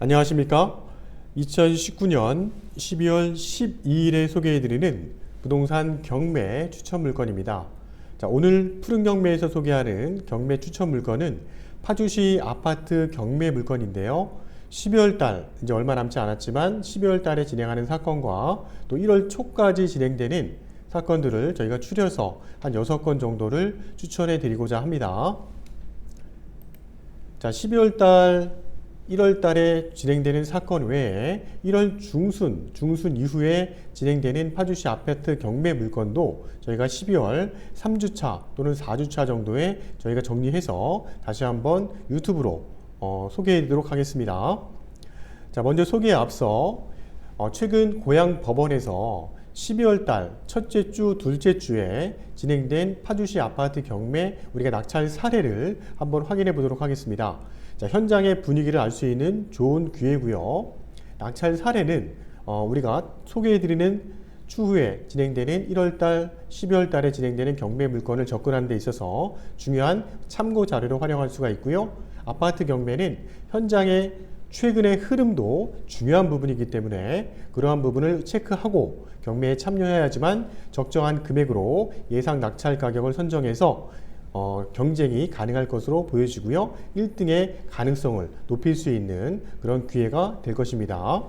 안녕하십니까? 2019년 12월 12일에 소개해드리는 부동산 경매 추천 물건입니다. 자, 오늘 푸른 경매에서 소개하는 경매 추천 물건은 파주시 아파트 경매 물건인데요. 12월 달, 이제 얼마 남지 않았지만 12월 달에 진행하는 사건과 또 1월 초까지 진행되는 사건들을 저희가 추려서 한 6건 정도를 추천해 드리고자 합니다. 자, 12월 달, 1월 달에 진행되는 사건 외에 1월 중순, 중순 이후에 진행되는 파주시 아파트 경매 물건도 저희가 12월 3주차 또는 4주차 정도에 저희가 정리해서 다시 한번 유튜브로 어, 소개해 드리도록 하겠습니다. 자, 먼저 소개에 앞서 어, 최근 고양 법원에서 12월 달 첫째 주, 둘째 주에 진행된 파주시 아파트 경매 우리가 낙찰 사례를 한번 확인해 보도록 하겠습니다. 자, 현장의 분위기를 알 수 있는 좋은 기회고요. 낙찰 사례는 어, 우리가 소개해 드리는 추후에 진행되는 1월 달, 12월 달에 진행되는 경매 물건을 접근하는 데 있어서 중요한 참고 자료로 활용할 수가 있고요. 아파트 경매는 현장의 최근의 흐름도 중요한 부분이기 때문에 그러한 부분을 체크하고 경매에 참여해야지만 적정한 금액으로 예상 낙찰 가격을 선정해서 어, 경쟁이 가능할 것으로 보여지고요. 1등의 가능성을 높일 수 있는 그런 기회가 될 것입니다.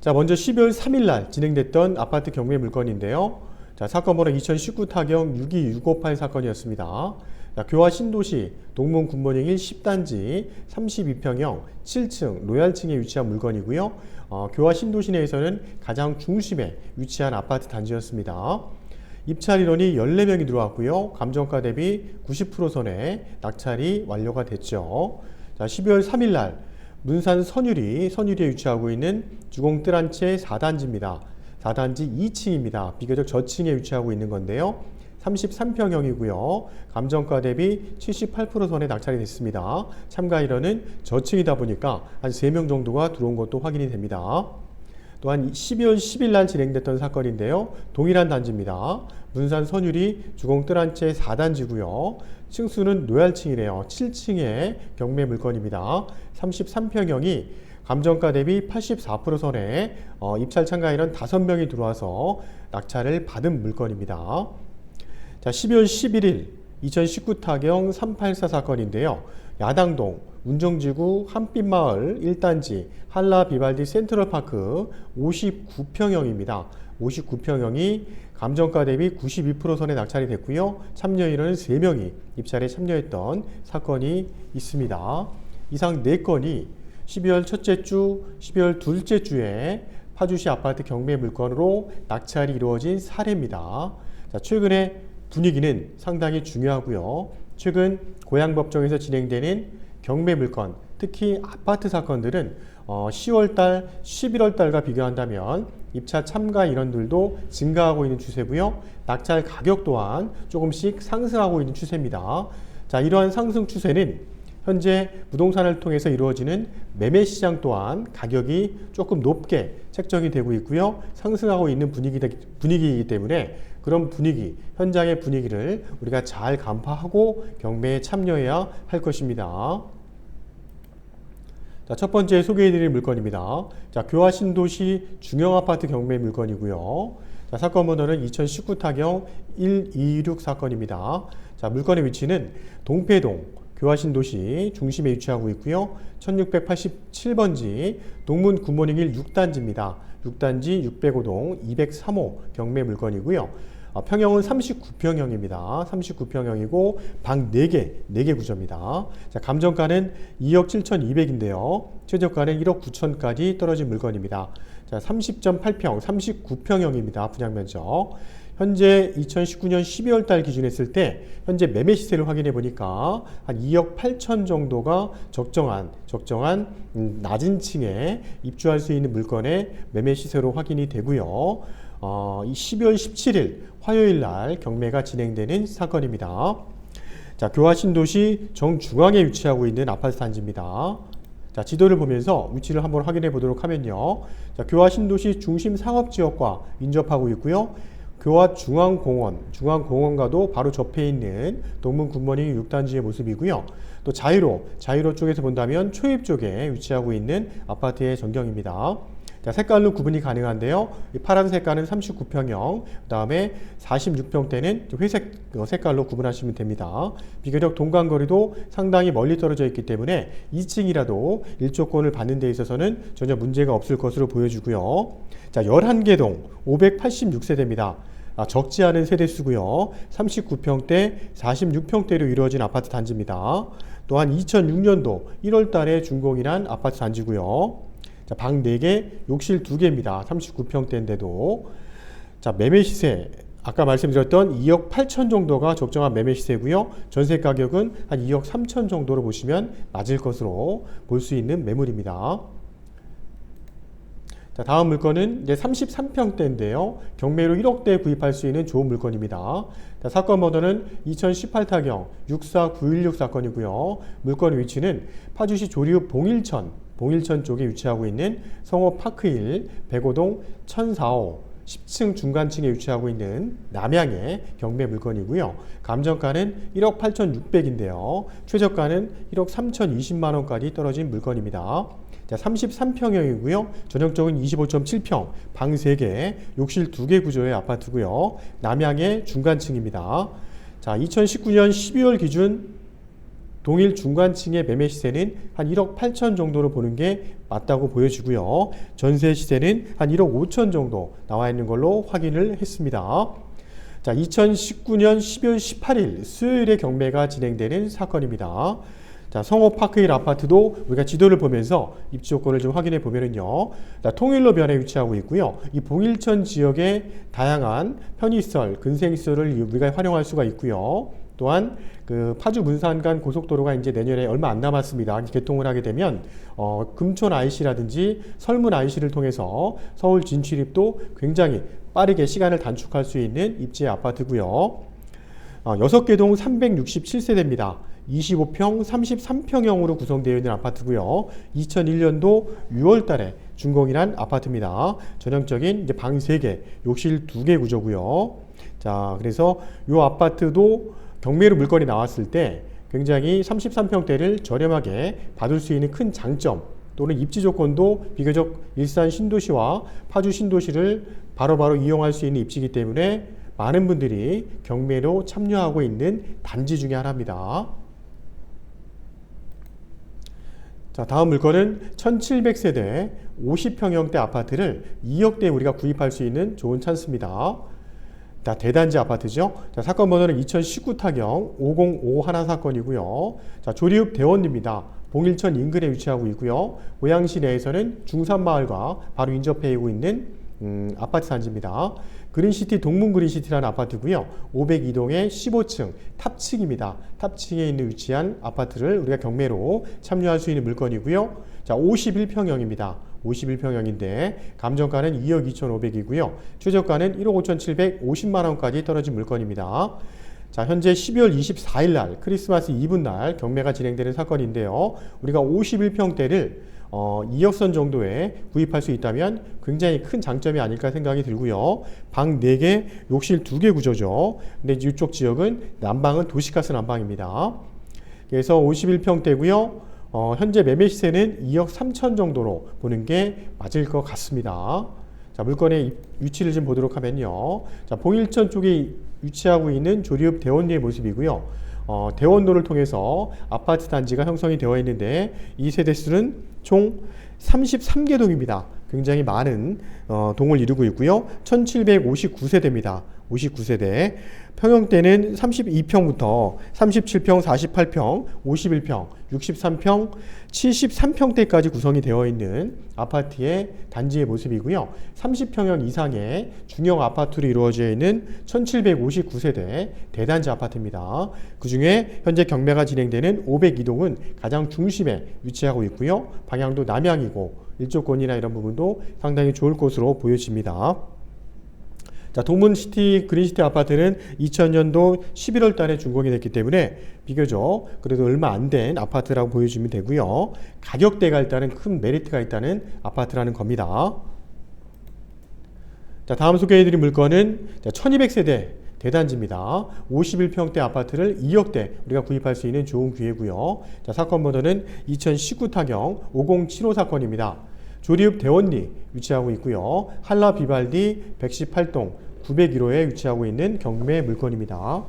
자, 먼저 12월 3일 날 진행됐던 아파트 경매 물건인데요. 자, 사건 번호 2019 타경 62658 사건이었습니다. 자, 교화 신도시 동문 굿모닝 1 10단지 32평형 7층 로얄층에 위치한 물건이고요. 어, 교화 신도시 내에서는 가장 중심에 위치한 아파트 단지였습니다. 입찰 인원이 14명이 들어왔고요. 감정가 대비 90% 선에 낙찰이 완료가 됐죠. 자, 12월 3일 날 문산 선유리, 선유리에 위치하고 있는 주공 뜰한채 4단지입니다. 4단지 2층입니다. 비교적 저층에 위치하고 있는 건데요. 33평형이고요. 감정가 대비 78% 선에 낙찰이 됐습니다. 참가 인원은 저층이다 보니까 한 3명 정도가 들어온 것도 확인이 됩니다. 또한 12월 10일 날 진행됐던 사건인데요. 동일한 단지입니다. 문산 선율이 주공 뜰한 채 4단지고요. 층수는 노얄층이래요. 7층의 경매 물건입니다. 33평형이 감정가 대비 84% 선에 어, 입찰 참가인은 5명이 들어와서 낙찰을 받은 물건입니다. 자, 12월 11일 2019 타경 384 사건인데요. 야당동 운정지구 한빛마을 1단지 한라 비발디 센트럴파크 59평형입니다. 59평형이 감정가 대비 92% 선에 낙찰이 됐고요. 참여 인원은 3명이 입찰에 참여했던 사건이 있습니다. 이상 4건이 12월 첫째 주, 12월 둘째 주에 파주시 아파트 경매 물건으로 낙찰이 이루어진 사례입니다. 자, 최근에 분위기는 상당히 중요하고요. 최근 고양법정에서 진행되는 경매 물건, 특히 아파트 사건들은 어, 10월달, 11월달과 비교한다면 입차 참가 인원들도 증가하고 있는 추세고요. 낙찰 가격 또한 조금씩 상승하고 있는 추세입니다. 자, 이러한 상승 추세는 현재 부동산을 통해서 이루어지는 매매 시장 또한 가격이 조금 높게 책정이 되고 있고요. 상승하고 있는 분위기이기 때문에 그런 분위기, 현장의 분위기를 우리가 잘 간파하고 경매에 참여해야 할 것입니다. 자, 첫 번째 소개해드릴 물건입니다. 자, 교화 신도시 중형 아파트 경매 물건이고요. 자, 사건 번호는 2019 타경 126 사건입니다. 자, 물건의 위치는 동패동 교화 신도시 중심에 위치하고 있고요. 1687번지 동문 굿모닝 1 6단지입니다. 6단지 605동 203호 경매 물건이고요. 어, 평형은 39평형입니다. 39평형이고 방 4개, 4개 구조입니다. 자, 감정가는 2억 7,200인데요. 최저가는 1억 9천까지 떨어진 물건입니다. 자, 30.8평, 39평형입니다. 분양 면적. 현재 2019년 12월 달 기준 했을 때 현재 매매 시세를 확인해 보니까 한 2억 8천 정도가 적정한 적정한 음, 낮은 층에 입주할 수 있는 물건의 매매 시세로 확인이 되고요. 어, 12월 17일 화요일 날 경매가 진행되는 사건입니다. 자, 교화 신도시 정중앙에 위치하고 있는 아파트 단지입니다. 자, 지도를 보면서 위치를 한번 확인해 보도록 하면요. 자, 교화 신도시 중심 상업 지역과 인접하고 있고요. 교화 중앙공원, 중앙공원과도 바로 접해 있는 동문 굿모닝 6단지의 모습이고요. 또 자유로, 자유로 쪽에서 본다면 초입 쪽에 위치하고 있는 아파트의 전경입니다. 자, 색깔로 구분이 가능한데요. 이 파란 색깔은 39평형, 그 다음에 46평대는 회색 어, 색깔로 구분하시면 됩니다. 비교적 동간거리도 상당히 멀리 떨어져 있기 때문에 2층이라도 일조권을 받는 데 있어서는 전혀 문제가 없을 것으로 보여지고요. 자, 11개 동 586세대입니다. 아, 적지 않은 세대수고요. 39평대, 46평대로 이루어진 아파트 단지입니다. 또한 2006년도 1월 달에 준공이란 아파트 단지고요. 자, 방 4개, 욕실 2개입니다. 39평대인데도. 자, 매매 시세. 아까 말씀드렸던 2억 8천 정도가 적정한 매매 시세고요. 전세 가격은 한 2억 3천 정도로 보시면 맞을 것으로 볼 수 있는 매물입니다. 자, 다음 물건은 이제 33평대인데요. 경매로 1억대 구입할 수 있는 좋은 물건입니다. 자, 사건 번호는 2018 타경 64916 사건이고요. 물건 위치는 파주시 조리읍 봉일천, 봉일천 쪽에 위치하고 있는 성호 파크힐 105동 1004호 10층 중간층에 위치하고 있는 남양의 경매 물건이고요. 감정가는 1억 8,600인데요. 최저가는 1억 3,020만 원까지 떨어진 물건입니다. 자, 33평형이고요. 전용적은 25.7평, 방 3개, 욕실 2개 구조의 아파트고요. 남양의 중간층입니다. 자, 2019년 12월 기준 동일 중간층의 매매 시세는 한 1억 8천 정도로 보는 게 맞다고 보여지고요. 전세 시세는 한 1억 5천 정도 나와 있는 걸로 확인을 했습니다. 자, 2019년 12월 18일 수요일에 경매가 진행되는 사건입니다. 자, 성호파크힐 아파트도 우리가 지도를 보면서 입지 조건을 좀 확인해 보면은요. 자, 통일로 변에 위치하고 있고요. 이 봉일천 지역의 다양한 편의시설, 근생시설을 우리가 활용할 수가 있고요. 또한 그 파주 문산 간 고속도로가 이제 내년에 얼마 안 남았습니다. 개통을 하게 되면 어, 금촌 IC라든지 설문 IC를 통해서 서울 진출입도 굉장히 빠르게 시간을 단축할 수 있는 입지 아파트고요. 어, 6개 동 367세대입니다. 25평, 33평형으로 구성되어 있는 아파트고요. 2001년도 6월 달에 준공이란 아파트입니다. 전형적인 이제 방 3개, 욕실 2개 구조고요. 자, 그래서 이 아파트도 경매로 물건이 나왔을 때 굉장히 33평대를 저렴하게 받을 수 있는 큰 장점 또는 입지 조건도 비교적 일산 신도시와 파주 신도시를 바로 바로 이용할 수 있는 입지이기 때문에 많은 분들이 경매로 참여하고 있는 단지 중에 하나입니다. 자, 다음 물건은 1700세대 50평형대 아파트를 2억대에 우리가 구입할 수 있는 좋은 찬스입니다. 자, 대단지 아파트죠. 자, 사건 번호는 2019 타경 5051 사건이고요. 자, 조리읍 대원입니다. 봉일천 인근에 위치하고 있고요. 고양시 내에서는 중산마을과 바로 인접해 있는 음, 아파트 단지입니다. 그린시티 동문 그린시티라는 아파트고요. 502동의 15층 탑층입니다. 탑층에 있는 위치한 아파트를 우리가 경매로 참여할 수 있는 물건이고요. 자, 51평형입니다. 51평형인데 감정가는 2억 2,500이고요. 최저가는 1억 5,750만 원까지 떨어진 물건입니다. 자, 현재 12월 24일 날 크리스마스 이브 날 경매가 진행되는 사건인데요. 우리가 51평대를 어, 2억선 정도에 구입할 수 있다면 굉장히 큰 장점이 아닐까 생각이 들고요. 방 4개, 욕실 2개 구조죠. 근데 이쪽 지역은 난방은 도시가스 난방입니다. 그래서 51평대고요. 어, 현재 매매 시세는 2억 3천 정도로 보는 게 맞을 것 같습니다. 자, 물건의 위치를 좀 보도록 하면요. 자, 봉일천 쪽에 위치하고 있는 조리읍 대원리의 모습이고요. 어, 대원로를 통해서 아파트 단지가 형성이 되어 있는데 이 세대 수는 총 33개 동입니다. 굉장히 많은 어, 동을 이루고 있고요. 1759세대입니다. 59세대. 평형대는 32평부터 37평, 48평, 51평, 63평, 73평대까지 구성이 되어 있는 아파트의 단지의 모습이고요. 30평형 이상의 중형 아파트로 이루어져 있는 1759세대 대단지 아파트입니다. 그 중에 현재 경매가 진행되는 502동은 가장 중심에 위치하고 있고요. 방향도 남향이고 일조권이나 이런 부분도 상당히 좋을 것으로 보여집니다. 자, 동문시티 그린시티 아파트는 2000년도 11월 달에 준공이 됐기 때문에 비교적 그래도 얼마 안 된 아파트라고 보여주면 되고요. 가격대가 일단은 큰 메리트가 있다는 아파트라는 겁니다. 자, 다음 소개해드릴 물건은 1200세대 대단지입니다. 51평대 아파트를 2억대 우리가 구입할 수 있는 좋은 기회고요. 자, 사건 번호는 2019 타경 5075 사건입니다. 조리읍 대원리 위치하고 있고요. 한라 비발디 118동 901호에 위치하고 있는 경매 물건입니다.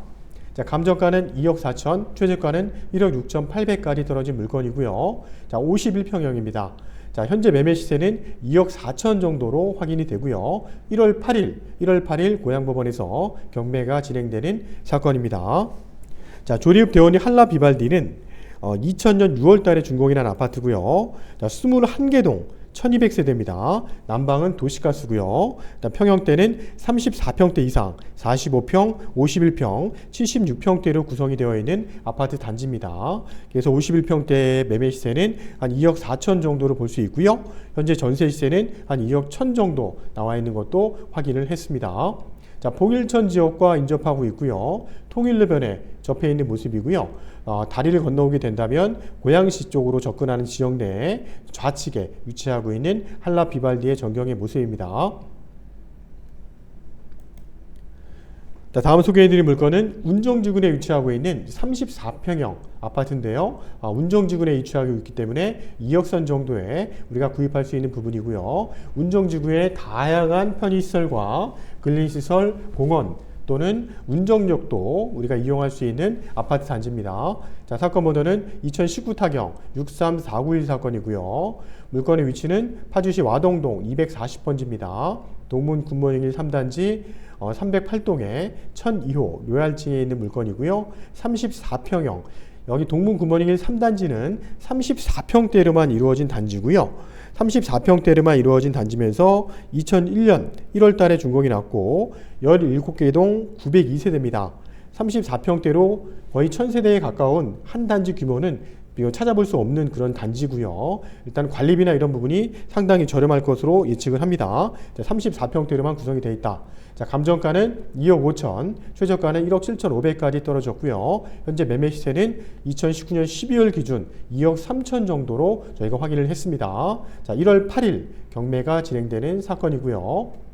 자, 감정가는 2억 4천, 최저가는 1억 6천 8백까지 떨어진 물건이고요. 자, 51평형입니다. 자, 현재 매매 시세는 2억 4천 정도로 확인이 되고요. 1월 8일, 1월 8일 고양법원에서 경매가 진행되는 사건입니다. 자, 조립 대원이 한라 비발디는 어, 2000년 6월 달에 준공이 난 아파트고요. 자, 21개 동 1200세대입니다. 난방은 도시가스고요. 평형대는 34평대 이상, 45평, 51평, 76평대로 구성이 되어 있는 아파트 단지입니다. 그래서 51평대 매매 시세는 한 2억 4천 정도로 볼 수 있고요. 현재 전세 시세는 한 2억 1천 정도 나와 있는 것도 확인을 했습니다. 자, 봉일천 지역과 인접하고 있고요. 통일로변에 접해 있는 모습이고요. 어, 다리를 건너오게 된다면 고양시 쪽으로 접근하는 지역 내에 좌측에 위치하고 있는 한라 비발디의 전경의 모습입니다. 자, 다음 소개해드릴 물건은 운정지군에 위치하고 있는 34평형 아파트인데요. 아, 운정지군에 위치하고 있기 때문에 2억선 정도에 우리가 구입할 수 있는 부분이고요. 운정지구의 다양한 편의시설과 근린시설, 공원, 또는 운정역도 우리가 이용할 수 있는 아파트 단지입니다. 자, 사건 번호는 2019 타경 63491 사건이고요. 물건의 위치는 파주시 와동동 240번지입니다. 동문 굿모닝 1 3단지 어, 308동에 1002호 로얄층에 있는 물건이고요. 34평형 여기 동문 굿모닝 1 3단지는 34평대로만 이루어진 단지고요. 34평대로만 이루어진 단지면서 2001년 1월 달에 준공이 났고 17개 동 902세대입니다. 34평대로 거의 1000세대에 가까운 한 단지 규모는 찾아볼 수 없는 그런 단지고요. 일단 관리비나 이런 부분이 상당히 저렴할 것으로 예측을 합니다. 34평대로만 구성이 되어 있다. 자, 감정가는 2억 5천, 최저가는 1억 7천 5백까지 떨어졌고요. 현재 매매 시세는 2019년 12월 기준 2억 3천 정도로 저희가 확인을 했습니다. 자, 1월 8일 경매가 진행되는 사건이고요.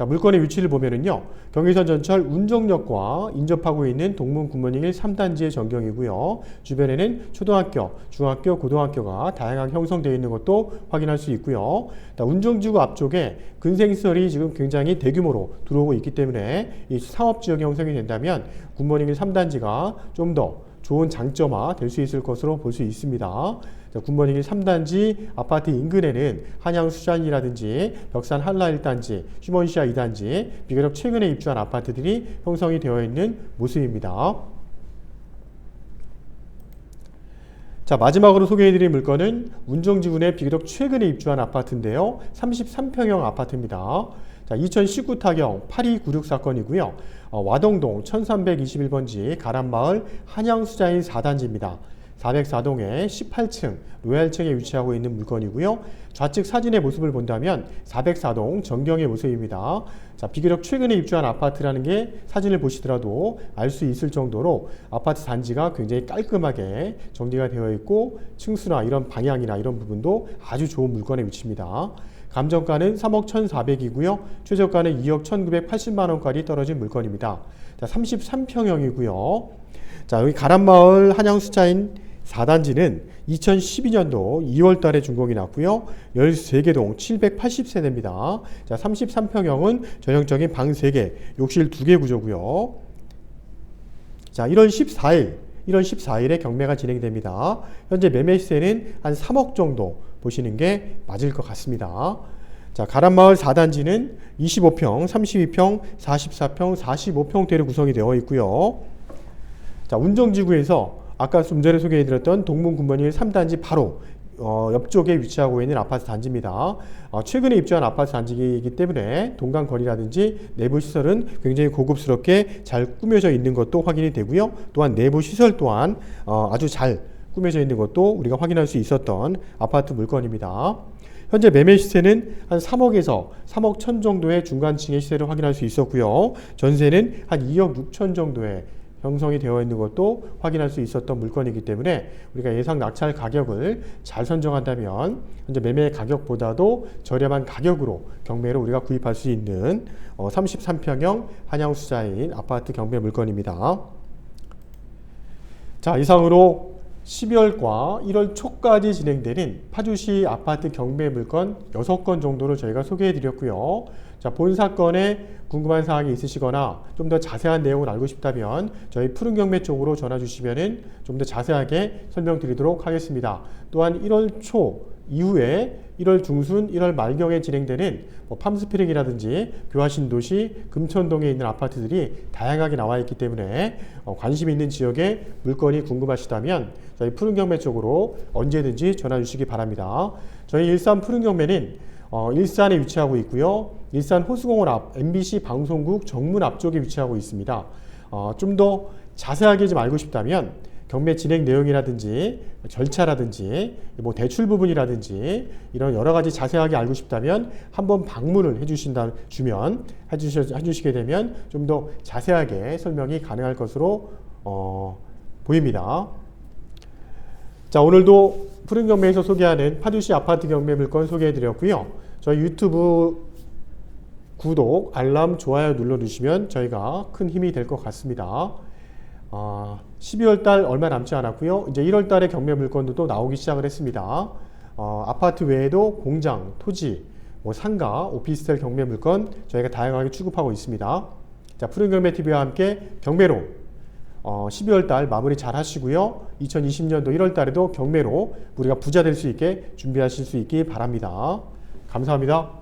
자, 물건의 위치를 보면은요. 경의선 전철 운정역과 인접하고 있는 동문 1 3단지의 전경이고요. 주변에는 초등학교, 중학교, 고등학교가 다양하게 형성되어 있는 것도 확인할 수 있고요. 운정지구 앞쪽에 근생시설이 지금 굉장히 대규모로 들어오고 있기 때문에 이 상업지역이 형성이 된다면 1 3단지가 좀 더 좋은 장점화 될 수 있을 것으로 볼 수 있습니다. 군번이길 3단지 아파트 인근에는 한양 수잔이라든지 벽산 한라 1단지, 휴먼시아 2단지 비교적 최근에 입주한 아파트들이 형성이 되어 있는 모습입니다. 자 마지막으로 소개해드릴 물건은 운정지군에 비교적 최근에 입주한 아파트인데요. 33평형 아파트입니다. 자, 2019 타경 8296 사건이고요. 어, 와동동 1321번지 가란마을 한양수자인 4단지입니다. 404동의 18층 로얄층에 위치하고 있는 물건이고요. 좌측 사진의 모습을 본다면 404동 정경의 모습입니다. 자, 비교적 최근에 입주한 아파트라는 게 사진을 보시더라도 알 수 있을 정도로 아파트 단지가 굉장히 깔끔하게 정리가 되어 있고 층수나 이런 방향이나 이런 부분도 아주 좋은 물건의 위치입니다. 감정가는 3억 1,400이고요. 최저가는 2억 1,980만 원까지 떨어진 물건입니다. 자, 33평형이고요. 자, 여기 가란마을 한양수자인 4단지는 2012년도 2월 달에 준공이 났고요. 13개 동 780세대입니다. 자, 33평형은 전형적인 방 3개, 욕실 2개 구조고요. 자, 1월 14일, 1월 14일에 경매가 진행됩니다. 현재 매매 시세는 한 3억 정도 보시는 게 맞을 것 같습니다. 자, 가란마을 4단지는 25평, 32평, 44평, 45평대로 구성이 되어 있고요. 자, 운정지구에서 아까 좀 전에 소개해드렸던 동문군번일 3단지 바로 어, 옆쪽에 위치하고 있는 아파트 단지입니다. 어, 최근에 입주한 아파트 단지이기 때문에 동간거리라든지 내부 시설은 굉장히 고급스럽게 잘 꾸며져 있는 것도 확인이 되고요. 또한 내부 시설 또한 어, 아주 잘 꾸며져 있는 것도 우리가 확인할 수 있었던 아파트 물건입니다. 현재 매매 시세는 한 3억에서 3억 천 정도의 중간층의 시세를 확인할 수 있었고요. 전세는 한 2억 6천 정도의 형성이 되어 있는 것도 확인할 수 있었던 물건이기 때문에 우리가 예상 낙찰 가격을 잘 선정한다면 현재 매매 가격보다도 저렴한 가격으로 경매로 우리가 구입할 수 있는 어, 33평형 한양 수자인 아파트 경매 물건입니다. 자, 이상으로 12월과 1월 초까지 진행되는 파주시 아파트 경매 물건 6건 정도를 저희가 소개해 드렸고요. 자, 본 사건에 궁금한 사항이 있으시거나 좀 더 자세한 내용을 알고 싶다면 저희 푸른 경매 쪽으로 전화 주시면은 좀 더 자세하게 설명드리도록 하겠습니다. 또한 1월 초 이후에 1월 중순, 1월 말경에 진행되는 뭐 팜스프링이라든지 교화신도시, 금천동에 있는 아파트들이 다양하게 나와 있기 때문에 어, 관심 있는 지역에 물건이 궁금하시다면 저희 푸른 경매 쪽으로 언제든지 전화 주시기 바랍니다. 저희 일산 푸른 경매는 어, 일산에 위치하고 있고요. 일산 호수공원 앞 MBC 방송국 정문 앞쪽에 위치하고 있습니다. 어, 좀 더 자세하게 좀 알고 싶다면 경매 진행 내용이라든지 절차라든지 뭐 대출 부분이라든지 이런 여러 가지 자세하게 알고 싶다면 한번 방문을 해주신다 주면 해주시, 해주시게 되면 좀 더 자세하게 설명이 가능할 것으로 어, 보입니다. 자 오늘도 푸른 경매에서 소개하는 파주시 아파트 경매 물건 소개해드렸고요. 저희 유튜브 구독, 알람, 좋아요 눌러주시면 저희가 큰 힘이 될 것 같습니다. 어, 12월 달 얼마 남지 않았고요. 이제 1월 달에 경매 물건도 나오기 시작을 했습니다. 어, 아파트 외에도 공장, 토지, 뭐 상가, 오피스텔 경매 물건 저희가 다양하게 취급하고 있습니다. 자, 푸른 경매 TV와 함께 경매로 어, 12월 달 마무리 잘 하시고요. 2020년도 1월 달에도 경매로 우리가 부자 될 수 있게 준비하실 수 있기 바랍니다. 감사합니다.